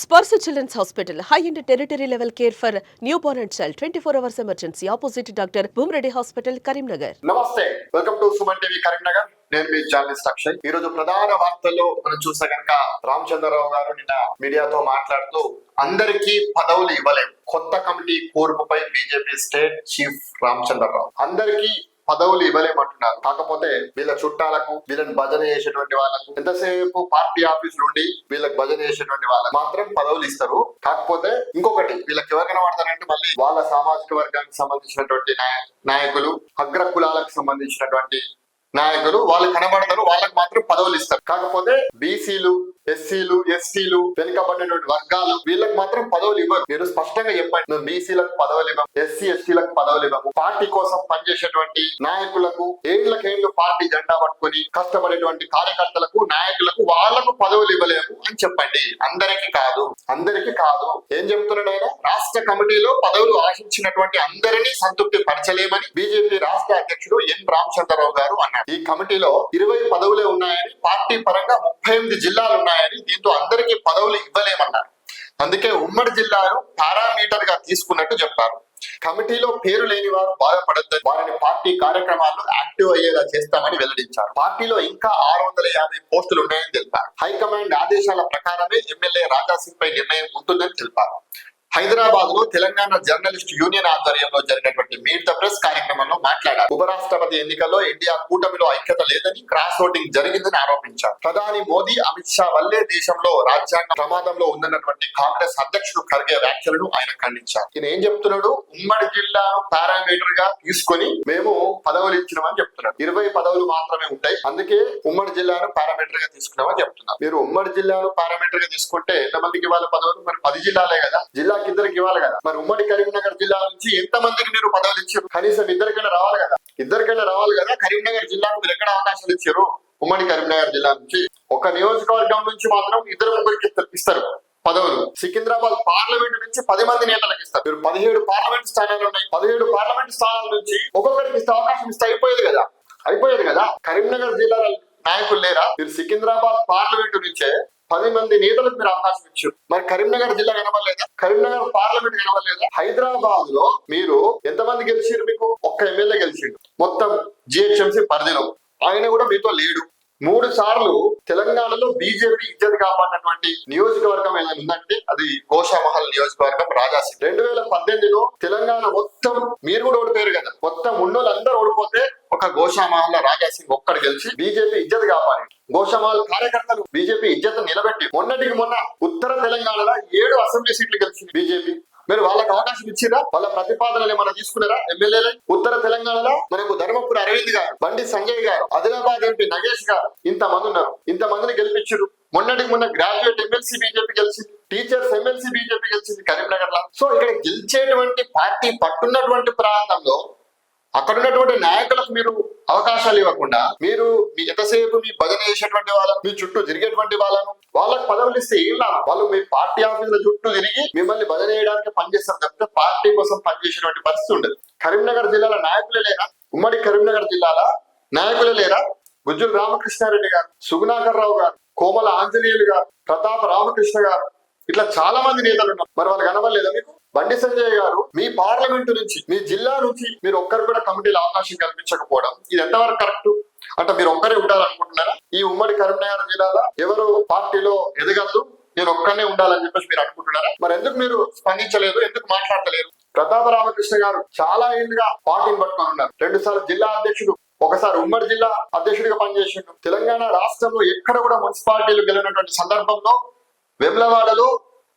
Sparsh children's hospital high and tertiary level care for newborn and child twenty four hours emergency opposite doctor Bhoomreddy hospital Karimnagar నమస్తే welcome to Suman TV Karimnagar నేను మీ journalist Akshay ఈ రోజు ప్రధాన వార్తల్లో మనం చూస్తే కనుక రామచంద్రరావు గారు నిన్న మీడియాతో మాట్లాడుతూ అందరికీ పదవులు ఇవ్వలేము కొత్త కమిటీ కూర్పుపై బీజేపీ స్టేట్ చీఫ్ రామచంద్రరావు. అందరికీ పదవులు ఇవ్వలేమంటున్నారు. కాకపోతే వీళ్ళ చుట్టాలకు వీళ్ళని భజన చేసేటువంటి వాళ్ళకు ఎంతసేపు పార్టీ ఆఫీస్ నుండి వీళ్ళకి భజన చేసేటువంటి వాళ్ళకి మాత్రం పదవులు ఇస్తారు. కాకపోతే ఇంకొకటి వీళ్ళకి ఎవరు కనబడతారంటే మళ్ళీ వాళ్ళ సామాజిక వర్గానికి సంబంధించినటువంటి నాయకులు అగ్ర కులాలకు సంబంధించినటువంటి నాయకులు వాళ్ళు కనబడతారు వాళ్ళకి మాత్రం పదవులు ఇస్తారు. కాకపోతే బీసీలు ఎస్సీలు ఎస్టీలు వెనుకబడినటువంటి వర్గాలు వీళ్ళకి మాత్రం పదవులు ఇవ్వరు. మీరు స్పష్టంగా చెప్పండి. మేము బీసీలకు పదవులు ఇవ్వము ఎస్సీ ఎస్టీలకు పదవులు ఇవ్వము పార్టీ కోసం పనిచేసేటువంటి నాయకులకు ఏళ్ళకేళ్ళు పార్టీ జెండా పట్టుకొని కష్టపడేటువంటి కార్యకర్తలకు నాయకులకు వాళ్ళకు పదవులు ఇవ్వలేము అని చెప్పండి. అందరికీ కాదు. అందరికీ కాదు. ఏం చెప్తున్నాడు ఆయన? రాష్ట్ర కమిటీలో పదవులు ఆశించినటువంటి అందరినీ సంతృప్తి పరచలేమని బీజేపీ రాష్ట్ర అధ్యక్షుడు ఎన్. రామచంద్రరావు గారు అన్నారు ఈ కమిటీలో ఇరవై పదవులే ఉన్నాయని పార్టీ పరంగా ముప్పై ఎనిమిది జిల్లాలు ఉన్నాయని దీంతో అందరికీ పదవులు ఇవ్వలేమన్నారు. అందుకే ఉమ్మడి జిల్లాను పారామీటర్గా తీసుకున్నట్టు చెప్పారు. కమిటీలో పేరు లేని వారు బాధపడద్దని వారిని పార్టీ కార్యక్రమాల్లో యాక్టివ్ అయ్యేలా చేస్తామని వెల్లడించారు. పార్టీలో ఇంకా ఆరు వందల యాభై పోస్టులు ఉన్నాయని తెలిపారు. హైకమాండ్ ఆదేశాల ప్రకారమే ఎమ్మెల్యే రాజాసింగ్ పై నిర్ణయం ఉంటుందని తెలిపారు. హైదరాబాద్లో తెలంగాణ జర్నలిస్ట్ యూనియన్ ఆధ్వర్యంలో జరిగినటువంటి మీట్ ద ప్రెస్ కార్యక్రమంలో మాట్లాడారు. ఉపరాష్ట్రపతి ఎన్నికల్లో ఇండియా కూటమిలో ఐక్యత లేదని క్రాస్ ఓటింగ్ జరిగిందని ఆరోపించారు. ప్రధాని మోదీ అమిత్ షా వల్లే దేశంలో రాజ్యాంగ ప్రమాదంలో ఉందన్నటువంటి కాంగ్రెస్ అధ్యక్షుడు ఖర్గే వ్యాఖ్యలను ఆయన ఖండించారు. ఈయన ఏం చెప్తున్నాడు? ఉమ్మడి జిల్లాను పారామీటర్గా తీసుకొని మేము పదవులు ఇచ్చినామని చెప్తున్నాడు. ఇరవై పదవులు మాత్రమే ఉంటాయి. అందుకే ఉమ్మడి జిల్లాను పారామీటర్గా తీసుకున్నామని చెప్తున్నారు మీరు ఉమ్మడి జిల్లాను పారామీటర్గా తీసుకుంటే ఎంతమందికి వాళ్ళ పదవులు? మరి పది జిల్లాలే కదా. జిల్లా జిల్లాకి ఇద్దరికి ఇవ్వాలి కదా. మరి ఉమ్మడి కరీంనగర్ జిల్లా నుంచి ఎంత మందికి మీరు పదవులు ఇచ్చారు? కనీసం ఇద్దరికైనా రావాలి కదా. ఇద్దరికైనా రావాలి కదా. కరీంనగర్ జిల్లాకు మీరు ఎక్కడ అవకాశాలు ఇచ్చారు? ఉమ్మడి కరీంనగర్ జిల్లా నుంచి. ఒక నియోజకవర్గం నుంచి మాత్రం ఇద్దరు ముగ్గురికి ఇస్తారు- పదవులు. సికింద్రాబాద్ పార్లమెంట్ నుంచి పది మంది నేతలకు ఇస్తారు. మీరు పదిహేడు పార్లమెంట్ స్థానాలు ఉన్నాయి. పదిహేడు పార్లమెంట్ స్థానాల నుంచి ఒక్కొక్కరికి ఇస్తే అవకాశం ఇస్తే అయిపోయేది కదా. అయిపోయేది కదా. కరీంనగర్ జిల్లా నాయకులు లేరా? మీరు సికింద్రాబాద్ పార్లమెంట్ నుంచే పది మంది నేతలకు మీరు అవకాశం ఇచ్చారు మరి కరీంనగర్ జిల్లా కనబడలేదా? కరీంనగర్ పార్లమెంట్ కనబడలేదా? హైదరాబాద్లో మీరు ఎంతమంది గెలిచిరు మీకు? ఒక్క ఎమ్మెల్యే గెలిచిండు. మొత్తం జిహెచ్ఎంసీ పరిధిలో. ఆయన కూడా మీతో లేడు. మూడు సార్లు తెలంగాణలో బీజేపీ ఇజ్జత్ కాపాడినటువంటి నియోజకవర్గం ఏదైనా ఉందంటే అది గోషామహల్ నియోజకవర్గం రాజాసి రెండు వేల పద్దెనిమిదిలో తెలంగాణ మొత్తం మీరు కూడా ఓడిపోయారు కదా. మొత్తం ఉన్నోళ్ళందరూ ఓడిపోతే ఒక గోషామహల్ రాజాసింగ్ ఒక్కడు గెలిచి బీజేపీ ఇజ్జత్ కాపాడి గోషమాల్ కార్యకర్తలు బీజేపీ ఇజ్జత్ నిలబెట్టి మొన్నటికి మొన్న ఉత్తర తెలంగాణలో ఏడు అసెంబ్లీ సీట్లు గెలిచింది బీజేపీ. మీరు వాళ్ళకి అవకాశం ఇచ్చిరా? వాళ్ళ ప్రతిపాదనలు ఏమైనా తీసుకున్నారా ఎమ్మెల్యేలే? ఉత్తర తెలంగాణలో మనకు ధర్మపురి అరవింద్ గారు బండి సంజయ్ గారు ఆదిలాబాద్ ఎంపీ నగేష్ గారు ఇంతమంది ఉన్నారు. ఇంత మందిని గెలిపించారు మొన్నటికి మొన్న గ్రాడ్యుయేట్ ఎమ్మెల్సీ బీజేపీ గెలిచింది. టీచర్స్ ఎమ్మెల్సీ బీజేపీ గెలిచింది కరీంనగర్లో సో ఇక్కడ గెలిచేటువంటి పార్టీ పట్టున్నటువంటి ప్రాంతంలో అక్కడ ఉన్నటువంటి నాయకులకు మీరు అవకాశాలు ఇవ్వకుండా మీరు మీ ఎంతసేపు మీ భజన చేసేటువంటి వాళ్ళను మీ చుట్టూ తిరిగేటువంటి వాళ్ళను వాళ్ళకి పదవులు ఇస్తే ఏం లాభం? వాళ్ళు మీ పార్టీ ఆఫీసుల చుట్టూ తిరిగి మిమ్మల్ని భజన చేయడానికి పనిచేస్తారు తప్పితే పార్టీ కోసం పనిచేసేటువంటి పరిస్థితి ఉండదు. కరీంనగర్ జిల్లాల నాయకులే లేరా? ఉమ్మడి కరీంనగర్ జిల్లాల నాయకులే లేరా? గుజ్జుల రామకృష్ణారెడ్డి గారు సుగుణాకర్ రావు గారు కోమల ఆంజనేయులు గారు ప్రతాప రామకృష్ణ గారు ఇట్లా చాలా మంది నేతలు ఉన్నారు. మరి వాళ్ళు కనబడలేదా మీకు? బండి సంజయ్ గారు మీ పార్లమెంటు నుంచి మీ జిల్లా నుంచి మీరు ఒక్కరు కూడా కమిటీలో అవకాశం కల్పించకపోవడం ఇది ఎంతవరకు కరెక్ట్? అంటే మీరు ఒక్కరే ఉండాలనుకుంటున్నారా? ఈ ఉమ్మడి కరీంనగర్ జిల్లాలో ఎవరు పార్టీలో ఎదగద్దు నేను ఒక్కనే ఉండాలని చెప్పేసి మీరు అనుకుంటున్నారా? మరి ఎందుకు మీరు స్పందించలేదు ఎందుకు మాట్లాడలేదు ప్రతాప రామకృష్ణ గారు చాలా ఏళ్ళుగా పార్టీని పట్టుకొని ఉన్నారు. రెండు సార్లు జిల్లా అధ్యక్షుడు ఒకసారి ఉమ్మడి జిల్లా అధ్యక్షుడిగా పనిచేసిండు. తెలంగాణ రాష్ట్రంలో ఎక్కడ కూడా మున్సిపాలిటీలు గెలినటువంటి సందర్భంలో వెమ్లవాడలో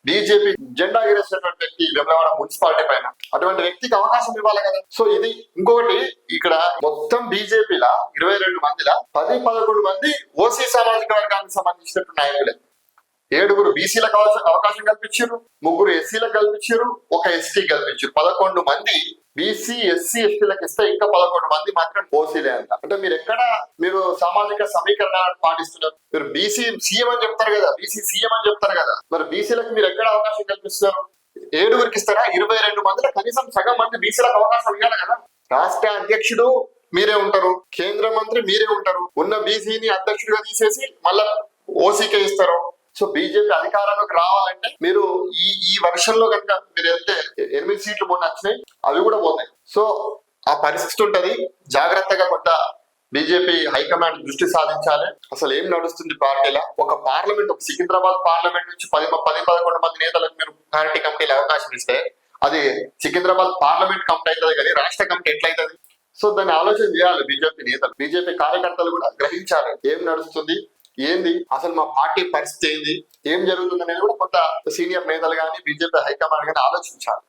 బీజేపీ జెండా ఎగిరేసినటువంటి వ్యక్తి వెమ్లవాడ మున్సిపాలిటీ పైన. అటువంటి వ్యక్తికి అవకాశం ఇవ్వాలి కదా. సో ఇది ఇంకొకటి ఇక్కడ మొత్తం బీజేపీల ఇరవై రెండు మందిలా పది పదకొండు మంది ఓసీ సామాజిక వర్గానికి సంబంధించినటువంటి నాయకులే. ఏడుగురు బీసీలకు అవకాశం అవకాశం కల్పించారు ముగ్గురు ఎస్సీలకు కల్పించారు ఒక ఎస్టీ కల్పించారు. పదకొండు మంది బీసీ ఎస్సీ ఎస్టీలకు ఇస్తే ఇంకా పదకొండు మంది మాత్రం ఓసీలే అంట. అంటే మీరు ఎక్కడ మీరు సామాజిక సమీకరణాలను పాటిస్తున్నారు? మీరు బీసీ సీఎం అని చెప్తారు కదా బీసీ సీఎం అని చెప్తారు కదా. మరి బీసీలకు మీరు ఎక్కడ అవకాశం కల్పిస్తారు ఏడుగురికి ఇస్తారా ఇరవై రెండు మందిలో కనీసం సగం మంది బీసీలకు అవకాశం ఇవ్వాలి కదా? రాష్ట్ర అధ్యక్షుడు మీరే ఉంటారు కేంద్ర మంత్రి మీరే ఉంటారు. ఉన్న బీసీని అధ్యక్షుడిగా తీసేసి మళ్ళా ఓసీకే ఇస్తారు. సో బీజేపీ అధికారంలోకి రావాలంటే మీరు ఈ ఈ వర్షంలో కనుక మీరు వెళ్తే ఎనిమిది సీట్లు మొన్న వచ్చినాయి అవి కూడా పోతాయి. సో ఆ పరిస్థితి ఉంటది. జాగ్రత్తగా కొంత బీజేపీ హైకమాండ్ దృష్టి సాధించాలి. అసలు ఏం నడుస్తుంది పార్టీలో? ఒక పార్లమెంట్ ఒక సికింద్రాబాద్ పార్లమెంట్ నుంచి పది పది పదకొండు మంది నేతలకు మీరు పార్టీ కమిటీలు అవకాశం ఇస్తే అది సికింద్రాబాద్ పార్లమెంట్ కమిటీ అవుతుంది కానీ రాష్ట్ర కమిటీ ఎట్లయితుంది సో దాన్ని ఆలోచన చేయాలి బీజేపీ నేతలు. బీజేపీ కార్యకర్తలు కూడా గ్రహించాలి. ఏం నడుస్తుంది? ఏంది? అసలు మా పార్టీ పరిస్థితి ఏంది? ఏం జరుగుతుంది అనేది కూడా కొంత సీనియర్ నేతలు కానీ బీజేపీ హైకమాండ్ కానీ ఆలోచించాలి.